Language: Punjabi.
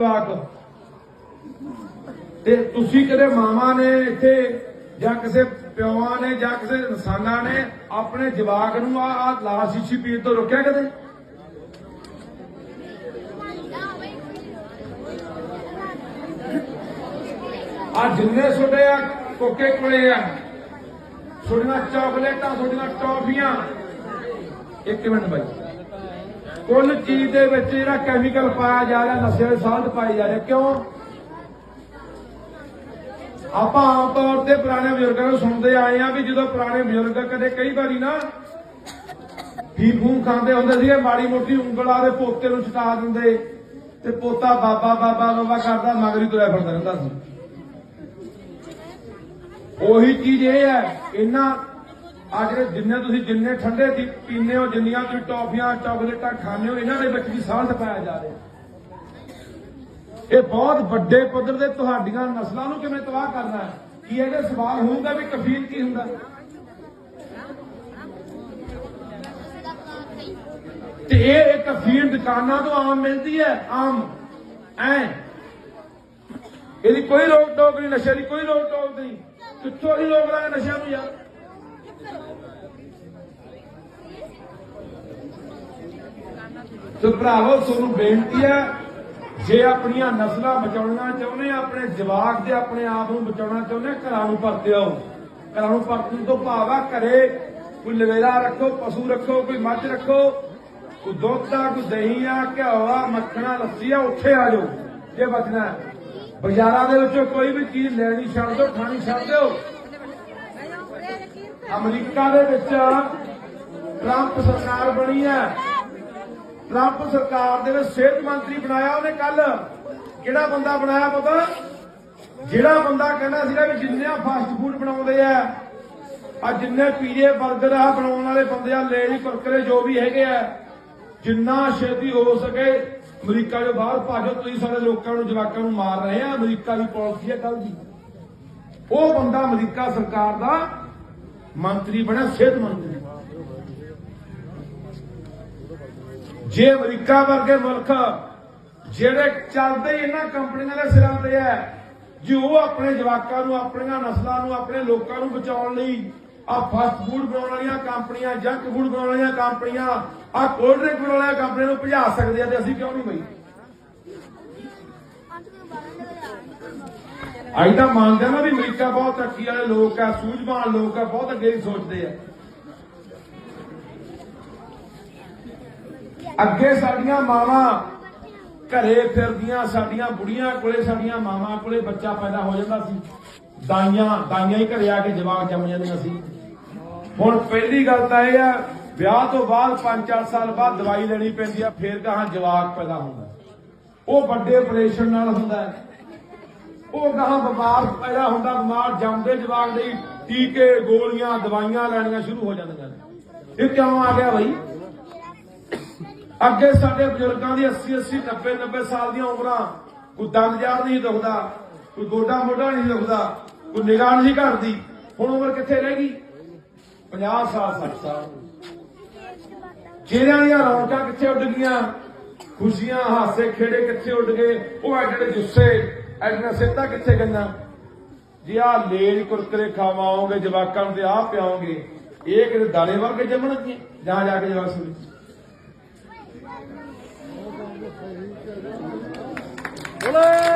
ਜਵਾਕ ਤੇ ਤੁਸੀਂ ਕਦੇ ਮਾਵਾਂ ਨੇ ਇੱਥੇ ਜਾਂ ਕਿਸੇ ਪਿਓਾਂ ਨੇ ਜਾਂ ਕਿਸੇ ਇਨਸਾਨਾਂ ਨੇ ਆਪਣੇ ਜਵਾਕ ਨੂੰ ਆ ਆ ਲਾਲ ਸ਼ੀਸ਼ੀ ਪੀਣ ਤੋਂ ਰੋਕਿਆ ਕਦੇ? ਆ ਜਿੰਨੇ ਛੋਟੇ ਆ ਕੋਕੇ ਕੋਲੇ ਆ ਛੋਟੀਆਂ ਚਾਕਲੇਟਾਂ ਛੋਟੀਆਂ ਟੌਫੀਆਂ। ਇੱਕ ਮਿੰਟ ਬਾਈ। ਕੁੱਲ ਚੀਜ਼ ਦੇ ਵਿੱਚ ਜਿਹੜਾ ਕੈਮੀਕਲ ਪਾਇਆ ਜਾ ਰਿਹਾ, ਨਸ਼ੇ ਦੇ ਸਾਧ ਪਾਏ ਜਾ ਰਹੇ ਕਿਉਂ? ਆਪਾਂ ਆਮ ਤੌਰ ਤੇ ਪੁਰਾਣੇ ਬਜ਼ੁਰਗਾਂ ਨੂੰ ਸੁਣਦੇ ਆਏ ਆ ਵੀ ਜਦੋਂ ਪੁਰਾਣੇ ਬਜ਼ੁਰਗ ਕਦੇ ਕਈ ਵਾਰੀ ਨਾ ਫੀਫੂ ਖਾਂਦੇ ਹੁੰਦੇ ਸੀਗੇ, ਮਾੜੀ ਮੋਟੀ ਉਂਗਲਾਂ ਦੇ ਪੋਤੇ ਨੂੰ ਛਟਾ ਦਿੰਦੇ ਤੇ ਪੋਤਾ ਬਾਬਾ ਬਾਬਾ ਬਾਬਾ ਕਰਦਾ, ਮਗਰੀ ਤੁਰਿਆ ਫਿਰਦਾ ਰਹਿੰਦਾ ਸੀ। ਉਹੀ ਚੀਜ਼ ਇਹ ਹੈ ਇਹਨਾਂ ਅੱਜ ਦੇ ਜਿੰਨੇ ਤੁਸੀਂ ਜਿੰਨੇ ਠੰਡੇ ਦੀ ਪੀਨੇ ਹੋ, ਜਿੰਨੀਆਂ ਤੁਸੀਂ ਟੌਫੀਆਂ, ਚਾਕਲੇਟਾਂ ਖਾਣੇ ਹੋ, ਇਹਨਾਂ ਦੇ ਵਿੱਚ ਵੀ ਸਾਲਟ ਪਾਇਆ ਜਾ ਰਿਹਾ। ਇਹ ਬਹੁਤ ਵੱਡੇ ਪੱਧਰ ਤੇ ਤੁਹਾਡੀਆਂ ਨਸਲਾਂ ਨੂੰ ਕਿਵੇਂ ਤਬਾਹ ਕਰਨਾ ਹੈ? ਕੀ ਇਹਦੇ ਸਵਾਲ ਹੋਊਗਾ ਵੀ ਕਫੀਨ ਕੀ ਹੁੰਦਾ? ਤੇ ਇਹ ਇੱਕ ਕਫੀਨ ਦੁਕਾਨਾਂ ਤੋਂ ਆਮ ਮਿਲਦੀ ਹੈ, ਆਮ। ਐ। ਇਹਦੀ ਕੋਈ ਰੋਕ ਟੋਕ ਨਹੀਂ, ਨਸ਼ੇ ਦੀ ਕੋਈ ਰੋਕ ਟੋਕ ਨਹੀਂ। ਕਿੱਥੋਂ ਹੀ ਰੋਕ ਲਾਂਗੇ ਨਸ਼ਿਆਂ ਨੂੰ ਯਾਰ? ਤੇ ਭਰਾਵੋ, ਤੁਹਾਨੂੰ ਬੇਨਤੀ ਹੈ, ਜੇ ਆਪਣੀਆਂ ਨਸਲਾਂ ਬਚਾਉਣਾ ਚਾਹੁੰਦੇ ਆ, ਆਪਣੇ ਜਵਾਕ ਤੇ ਆਪਣੇ ਆਪ ਨੂੰ ਬਚਾਉਣਾ ਚਾਹੁੰਦੇ ਘਰਾਂ ਨੂੰ ਪਰਤੇ ਆਓ। ਘਰਾਂ ਨੂੰ ਪਰਤਣ ਤੋਂ ਭਾਵ ਆ, ਘਰੇ ਕੋਈ ਲਵੇਰਾ ਰੱਖੋ, ਪਸ਼ੂ ਰੱਖੋ, ਕੋਈ ਮੱਝ ਰੱਖੋ, ਕੋਈ ਦੁੱਧ ਆ, ਕੋਈ ਦਹੀਂ ਆ, ਘਿਓ ਆ, ਮੱਖਣਾ, ਲੱਸੀ ਆ, ਉੱਥੇ ਆ ਜਾਓ। ਜੇ ਬਚਣਾ ਬਾਜ਼ਾਰਾਂ ਦੇ ਵਿੱਚੋਂ ਕੋਈ ਵੀ ਚੀਜ਼ ਲੈਣੀ ਛੱਡ ਦਿਓ, ਖਾਣੀ ਛੱਡ ਦਿਓ। ਅਮਰੀਕਾ ਦੇ ਵਿੱਚ ਟਰੰਪ ਸਰਕਾਰ ਬਣੀ ਹੈ। ਟਰੰਪ ਸਰਕਾਰ ਦੇ ਵਿੱਚ ਸਿਹਤ ਮੰਤਰੀ ਬਣਾਇਆ ਉਹਨੇ ਕੱਲ ਕਿਹੜਾ ਬੰਦਾ ਬਣਾਇਆ ਪਤਾ? ਜਿਹੜਾ ਬੰਦਾ ਕਹਿੰਦਾ ਸੀਗਾ ਵੀ ਜਿੰਨੇ ਫਾਸਟ ਫੂਡ ਬਣਾਉਂਦੇ ਆ ਆ ਜਿੰਨੇ ਪੀਜ਼ੇ 버ਗਰ ਆ ਬਣਾਉਣ ਵਾਲੇ ਬੰਦੇ ਆ, ਲੇਡੀ ਕੁਰਕਰੇ ਜੋ ਵੀ ਹੈਗੇ ਆ, ਜਿੰਨਾ ਛੇਤੀ ਹੋ ਸਕੇ ਅਮਰੀਕਾ ਦੇ ਬਾਹਰ ਭਾਜੋ, ਤੁਸੀਂ ਸਾਡੇ ਲੋਕਾਂ ਨੂੰ, ਜਵਾਕਾਂ ਨੂੰ ਮਾਰ ਰਹੇ ਆ, ਅਮਰੀਕਾ ਦੀ ਪਾਲਿਸੀ ਹੈ ਕੱਲ ਦੀ। ਉਹ ਬੰਦਾ ਅਮਰੀਕਾ ਸਰਕਾਰ ਦਾ ਮੰਤਰੀ ਬਣਿਆ, ਸਿਹਤ ਮੰਤਰੀ। ਜੇ ਅਮਰੀਕਾ ਵਰਗੇ ਮੁਲਕ ਜਿਹੜੇ ਚੱਲਦੇ ਹੀ ਇਹਨਾਂ ਕੰਪਨੀਆਂ ਦੇ ਸਿਰਾਂ ਤੇ ਹੈ, ਜੇ ਉਹ ਆਪਣੇ ਜਵਾਕਾਂ ਨੂੰ, ਆਪਣੀਆਂ ਨਸਲਾਂ ਨੂੰ, ਆਪਣੇ ਲੋਕਾਂ ਨੂੰ ਬਚਾਉਣ ਲਈ ਆ ਫਾਸਟ ਫੂਡ ਬਣਾਉਣ ਵਾਲੀਆਂ ਕੰਪਨੀਆਂ ਜੰਕ ਫੂਡ ਬਣਾਉਣ ਵਾਲੀਆਂ ਕੰਪਨੀਆਂ ਆ ਕੋਲਡ ਡਰਿੰਕ ਬਣਾਉਣ ਵਾਲੀਆਂ ਕੰਪਨੀਆਂ ਨੂੰ ਭਜਾ ਸਕਦੇ ਆ ਤੇ ਅਸੀਂ ਕਿਉਂ ਨਹੀਂ ਬਈ? ਅਸੀਂ ਤਾਂ ਮੰਨਦੇ ਹਾਂ ਨਾ ਵੀ ਅਮਰੀਕਾ ਬਹੁਤ ਤਰੱਕੀ ਵਾਲੇ ਲੋਕ ਆ, ਸੂਝਵਾਨ ਲੋਕ ਆ, ਬਹੁਤ ਅੱਗੇ ਦੀ ਸੋਚਦੇ ਆ। ਅੱਗੇ ਸਾਡੀਆਂ ਮਾਵਾਂ ਘਰੇ ਫਿਰਦੀਆਂ, ਸਾਡੀਆਂ ਬੁੜੀਆਂ ਕੋਲੇ, ਸਾਡੀਆਂ ਮਾਵਾਂ ਕੋਲੇ ਬੱਚਾ ਪੈਦਾ ਹੋ ਜਾਂਦਾ ਸੀ। ਦਾਈਆਂ ਦਾਈਆਂ ਹੀ ਘਰੇ ਆ ਕੇ ਜਵਾਕ ਜੰਮ ਜਾਂਦੀਆਂ ਸੀ। ਹੁਣ ਪਹਿਲੀ ਗੱਲ ਤਾਂ ਇਹ ਆ, ਵਿਆਹ ਤੋਂ ਬਾਅਦ 5-4 ਸਾਲ ਬਾਅਦ ਦਵਾਈ ਲੈਣੀ ਪੈਂਦੀ ਆ, ਫੇਰ ਕਹਾਂ ਜਵਾਕ ਪੈਦਾ ਹੁੰਦਾ। ਉਹ ਵੱਡੇ ਆਪਰੇਸ਼ਨ ਨਾਲ ਹੁੰਦਾ ਉਹ ਗਾਹਾਂ ਬਿਮਾਰ ਪੈਦਾ ਹੁੰਦਾ, ਬਿਮਾਰ ਜੰਮਦੇ ਜਵਾਕ ਦੇ ਟੀਕੇ, ਗੋਲੀਆਂ, ਦਵਾਈਆਂ ਲੈਣੀਆਂ ਸ਼ੁਰੂ ਹੋ ਜਾਂਦੀਆਂ ਇਹ ਕਿਉਂ ਆ ਗਿਆ ਬਈ? ਅੱਗੇ ਸਾਡੇ ਬਜ਼ੁਰਗਾਂ ਦੀ 80 80 90 90 ਸਾਲ ਦੀਆਂ ਉਮਰਾਂ, ਕੋਈ ਦੰਦ ਜਾੜ ਨਹੀਂ ਦੁਖਦਾ, ਕੋਈ ਗੋਡਾ ਮੋਢਾ ਨਹੀਂ ਦੁਖਦਾ, ਕੋਈ ਨਿਗਾਹ ਨਹੀਂ ਘਟਦੀ, ਹੁਣ ਉਮਰ ਕਿੱਥੇ ਰਹਿ ਗਈ? 50 ਸਾਲ 60 ਸਾਲ। ਚਿਹਰਿਆਂ ਦੀਆਂ ਰੌਣਕਾਂ ਕਿੱਥੇ ਉੱਡ ਗਈਆਂ, ਖੁਸ਼ੀਆਂ, ਹਾਸੇ, ਖੇੜੇ ਕਿੱਥੇ ਉੱਡ ਗਏ, ਉਹ ਐਡੇ ਜੁੱਸੇ, ਐਡੀਆਂ ਸਿੱਧਾ ਕਿੱਥੇ ਗਈਆਂ? ਜੇ ਆ ਲੇਜ ਕੁਰਕਰੇ ਖਾਵਾਓਗੇ, ਜਵਾਕਾਂ ਨੂੰ ਤੇ ਆ ਪਿਆਓਗੇ, ਇਹ ਕਿਤੇ ਦਾਣੇ ਵਰਗੇ ਜੰਮਣਗੇ ਜਾਂ ਜਾ ਕੇ ਜਵਾਕ ਸੁਣੀ Hello!